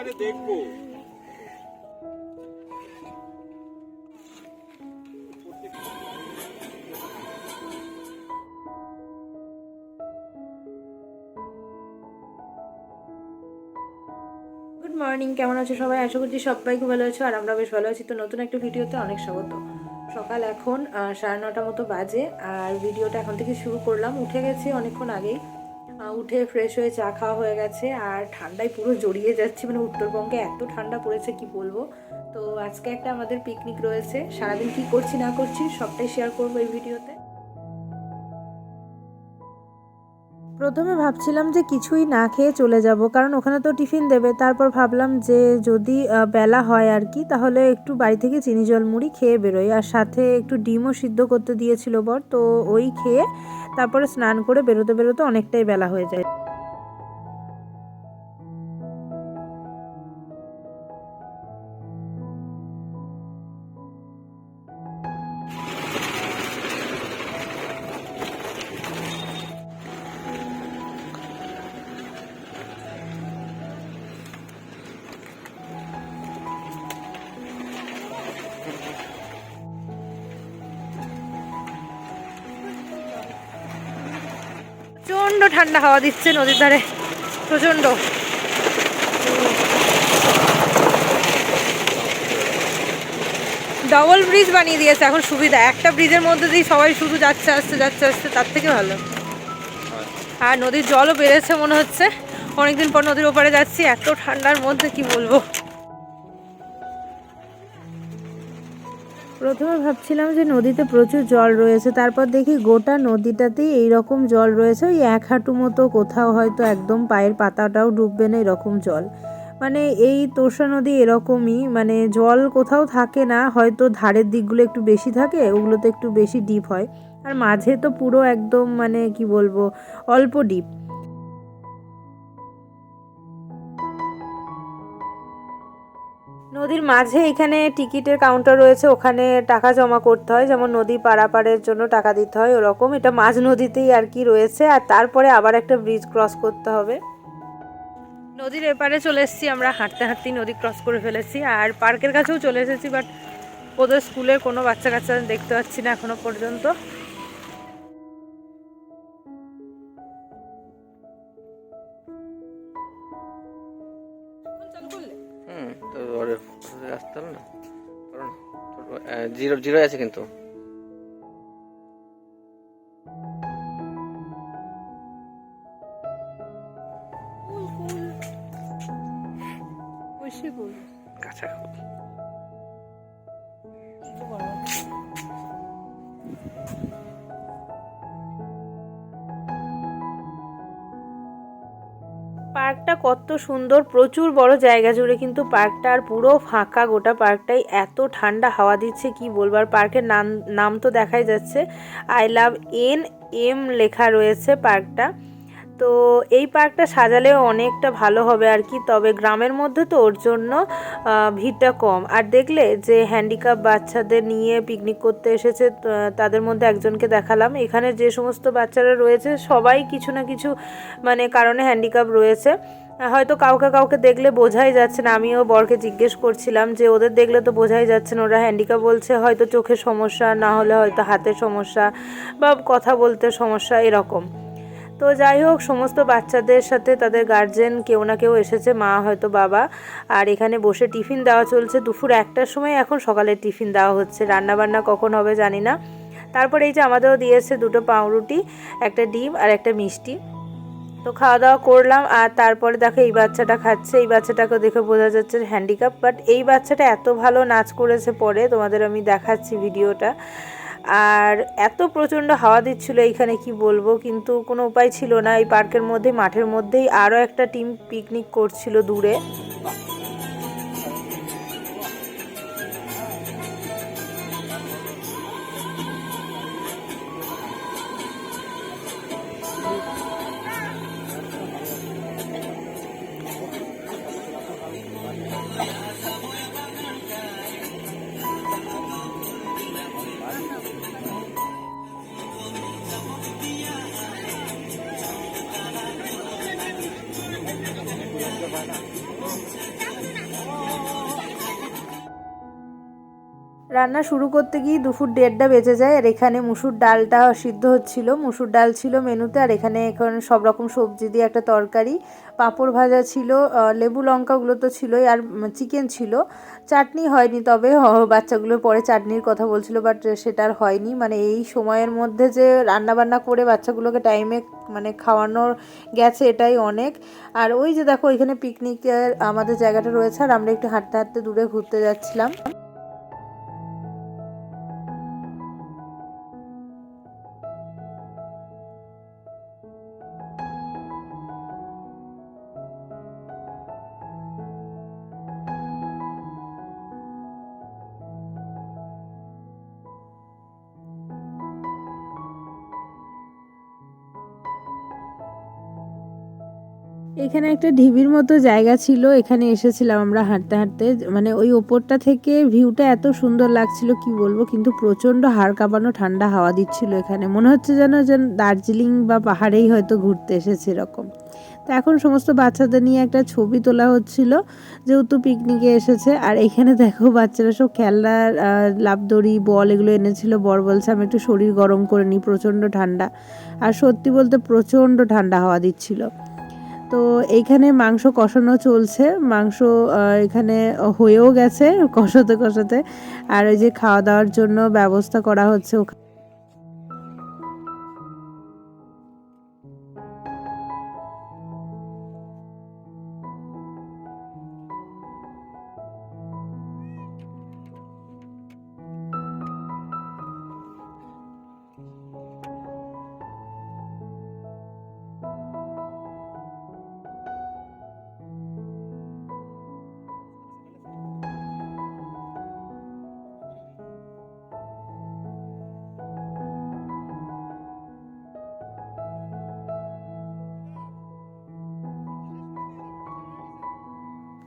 এবারে দেখব। Good morning কেমন আছো সবাই? আশা করছি সবাই খুব ভালো আছো, আর আমরা বেশ ভালো আছি। তো নতুন একটা ভিডিওতে অনেক স্বাগত। সকাল এখন সাড়ে নটা মতো বাজে, আর ভিডিওটা এখন থেকে শুরু করলাম। উঠে গেছি অনেকক্ষণ আগেই। উঠে ফ্রেশ হয়ে চা খাওয়া হয়ে গেছে আর ঠান্ডায় পুরো জড়িয়ে যাচ্ছে মানে উত্তরবঙ্গে এত ঠান্ডা পড়েছে কি বলব? তো আজকে একটা আমাদের পিকনিক রয়েছে, সারাদিন কি করছি না করছি সবটাই শেয়ার করব এই ভিডিওতে প্রথমে ভাবছিলাম যে কিছুই না খেয়ে চলে যাব, কারণ ওখানে তো টিফিন দেবে। তারপর ভাবলাম যে যদি বেলা হয় আর কি, তাহলে একটু বাড়ি থেকে চিনি জল মুড়ি খেয়ে বেরোই। আর সাথে একটু ডিমও সিদ্ধ করতে দিয়েছিল বর, তো ওই খেয়ে তারপরে স্নান করে বেরোতে বেরোতে অনেকটাই বেলা হয়ে যায়। প্রচণ্ড ঠান্ডা হাওয়া দিচ্ছে নদীর ধারে। প্রচণ্ড। ডবল ব্রিজ বানিয়ে দিয়েছে এখন সুবিধা। একটা ব্রিজের মধ্যে দিয়ে সবাই শুধু যাচ্ছে আসছে যাচ্ছে আসছে তার থেকে ভালো। আর নদীর জলও বেড়েছে মনে হচ্ছে। অনেকদিন পর নদীর ওপারে যাচ্ছি এত ঠান্ডার মধ্যে কি বলব? প্রথমে ভাবছিলাম যে নদীতে প্রচুর জল রয়েছে, তারপর দেখি গোটা নদীটাতেই এই রকম জল রয়েছে, ওই এক হাঁটু মতো কোথাও হয়তো একদম পায়ের পাতাটাও ডুববে না এরকম জল। মানে এই তোষা নদী এরকমই মানে জল কোথাও থাকে না, হয়তো ধারের দিকগুলো একটু বেশি থাকে, ওগুলোতে একটু বেশি ডিপ হয়। আর মাঝে তো পুরো একদম মানে কি বলব, অল্প ডিপ। নদীর মাঝে এখানে টিকিটের কাউন্টার রয়েছে, ওখানে টাকা জমা করতে হয়, যেমন নদী পারাপারের জন্য টাকা দিতে হয়, ওরকম। এটা মাঝ নদীতেই আর কি রয়েছে, আর তারপরে আবার একটা ব্রিজ ক্রস করতে হবে। নদীর এপারে চলে এসেছি আমরা, হাঁটতে হাঁটতেই নদী ক্রস করে ফেলেছি, আর পার্কের কাছেও চলে এসেছি বাট ওদের স্কুলের কোনো বাচ্চা কাচ্চা দেখতে পাচ্ছি না এখনও পর্যন্ত। জিরো জিরো আছে কিন্তু। কাঁচা। পার্কটা কত সুন্দর, প্রচুর বড় জায়গা জুড়ে কিন্তু পার্কটা আর পুরো ফাঁকা গোটা পার্কটাই এত ঠান্ডা হাওয়া দিচ্ছে, কি বলব? আর পার্কের নাম নাম তো দেখাই যাচ্ছে। আই লাভ এন এম লেখা রয়েছে পার্কটা। তো এই পার্কটা সাজালেও অনেকটা ভালো হবে আর কি। তবে গ্রামের মধ্যে তো ওর জন্য ভিড়টা কম। আর দেখলে যে হ্যান্ডিক্যাপ বাচ্চাদের নিয়ে পিকনিক করতে এসেছে তাদের মধ্যে একজনকে দেখালাম। এখানে যে সমস্ত বাচ্চারা রয়েছে, সবাই কিছু না কিছু মানে কারণে হ্যান্ডিক্যাপ রয়েছে। হয়তো কাউকে কাউকে দেখলে বোঝাই যাচ্ছে না, আমিও বরকে জিজ্ঞেস করছিলাম যে ওদের দেখলে তো বোঝাই যাচ্ছে না, ওরা হ্যান্ডিক্যাপ বলছে, হয়তো চোখের সমস্যা, না হলে হয়তো হাতের সমস্যা বা কথা বলতে সমস্যা, এরকম। তো যাই হোক, সমস্ত বাচ্চাদের সাথে তাদের গার্জেন কেউ না কেউ এসেছে, মা হয়তো বাবা। আর এখানে বসে টিফিন দেওয়া চলছে। দুপুর একটার সময় এখন সকালে টিফিন দেওয়া হচ্ছে। রান্না বান্না কখন হবে জানি না। তারপরে এই যে আমাদেরও দিয়েছে দুটো পাউরুটি, একটা ডিম আর একটা মিষ্টি। তো খাওয়া দাওয়া করলাম। আর তারপরে দেখো এই বাচ্চাটা খাচ্ছে। এই বাচ্চাটাকে দেখে বোঝা যাচ্ছে হ্যান্ডিক্যাপ বাট এই বাচ্চাটা এত ভালো নাচ করেছে পরে। তোমাদের আমি দেখাচ্ছি ভিডিওটা আর এত প্রচণ্ড হাওয়া দিচ্ছিল এইখানে কি বলব, কিন্তু কোনো উপায় ছিল না। এই পার্কের মধ্যে, মাঠের মধ্যেই আরও একটা টিম পিকনিক করছিল দূরে। Instagram. রান্না শুরু করতে গিয়ে দুপুর দেড়টা বেজে যায়, আর এখানে মুসুর ডালটা সিদ্ধ হচ্ছিল। মুসুর ডাল ছিল মেনুতে, আর এখানে এখন সব রকম সবজি দিয়ে একটা তরকারি। পাঁপড় ভাজা ছিল লেবু লঙ্কাগুলো তো ছিলই, আর চিকেন ছিল। চাটনি হয়নি তবে বাচ্চাগুলো পরে চাটনির কথা বলছিল, বাট সেটা আর হয়নি। মানে এই সময়ের মধ্যে যে রান্না বান্না করে বাচ্চাগুলোকে টাইমে মানে খাওয়ানোর গেছে এটাই অনেক। আর ওই যে দেখো, এখানে পিকনিকের আমাদের জায়গাটা রয়েছে, আর আমরা একটু হাঁটতে হাঁটতে দূরে ঘুরতে যাচ্ছিলাম। এখানে একটা ঢিবির মতো জায়গা ছিল, এখানে এসেছিলাম আমরা হাঁটতে হাঁটতে। মানে ওই ওপরটা থেকে ভিউটা এত সুন্দর লাগছিল, কি বলব? কিন্তু প্রচণ্ড হাড় কাঁপানো, ঠান্ডা হাওয়া দিচ্ছিল এখানে। মনে হচ্ছে যেন যেন দার্জিলিং বা পাহাড়েই হয়তো ঘুরতে এসেছে এরকম। তো এখন সমস্ত বাচ্চাদের নিয়ে একটা ছবি তোলা হচ্ছিল, যেহেতু পিকনিকে এসেছে। আর এখানে দেখো, বাচ্চারা সব খেলনার লাফদড়ি বল এগুলো এনেছিল। বর বলছে আমি একটু শরীর গরম করে নিই, প্রচণ্ড ঠান্ডা। আর সত্যি বলতে প্রচণ্ড ঠান্ডা হাওয়া দিচ্ছিল। তো এইখানে মাংস কষানো চলছে। মাংস এখানে হয়েও গেছে কষাতে কষাতে। আর ওই যে খাওয়া দাওয়ার জন্য ব্যবস্থা করা হচ্ছে ওখানে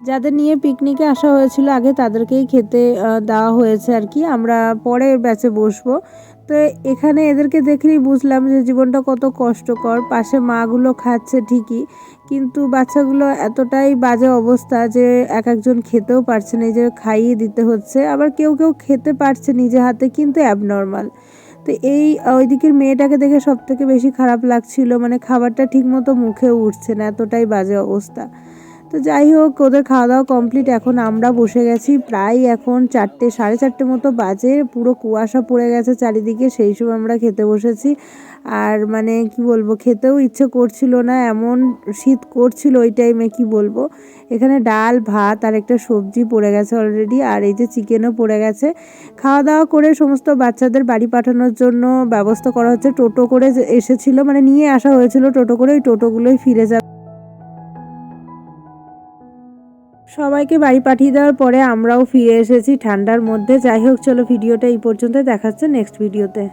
যাদের নিয়ে পিকনিকে আসা হয়েছিল, আগে তাদেরকেই খেতে দেওয়া হয়েছে আর কি। আমরা পরের ব্যাচে বসবো। তো এখানে এদেরকে দেখলেই বুঝলাম যে জীবনটা কত কষ্টকর। পাশে মাগুলো খাচ্ছে ঠিকই, কিন্তু বাচ্চাগুলো এতটাই বাজে অবস্থা যে এক একজন খেতেও পারছে না যে খাইয়ে দিতে হচ্ছে। আবার কেউ কেউ খেতে পারছে নিজে হাতে, কিন্তু অ্যাবনর্মাল তো এই ওই দিকের মেয়েটাকে দেখে সব থেকে বেশি খারাপ লাগছিল মানে খাবারটা ঠিকমতো মুখে উঠছে না, এতটাই বাজে অবস্থা। তো যাই হোক, ওদের খাওয়া দাওয়া কমপ্লিট এখন আমরা বসে গেছি প্রায় এখন চারটে, সাড়ে চারটে মতো বাজে। পুরো কুয়াশা পড়ে গেছে চারিদিকে, সেই সময় আমরা খেতে বসেছি। আর মানে কি বলব, খেতেও ইচ্ছে করছিল না, এমন শীত করছিল ওই টাইমে কি বলব? এখানে ডাল, ভাত আর একটা সবজি পড়ে গেছে অলরেডি আর এই যে চিকেনও পড়ে গেছে। খাওয়া দাওয়া করে সমস্ত বাচ্চাদের বাড়ি পাঠানোর জন্য ব্যবস্থা করা হচ্ছে। টোটো করে এসেছিল মানে নিয়ে আসা হয়েছিল টোটো করে, ওই টোটোগুলোই ফিরে যাবে। সবাইকে বাড়ি পাঠিয়ে দেওয়ার পরে আমরাও ফিরে এসেছি ঠান্ডার মধ্যে। যাই হোক, চলো ভিডিওটা এই পর্যন্ত দেখাচ্ছে নেক্সট ভিডিওতে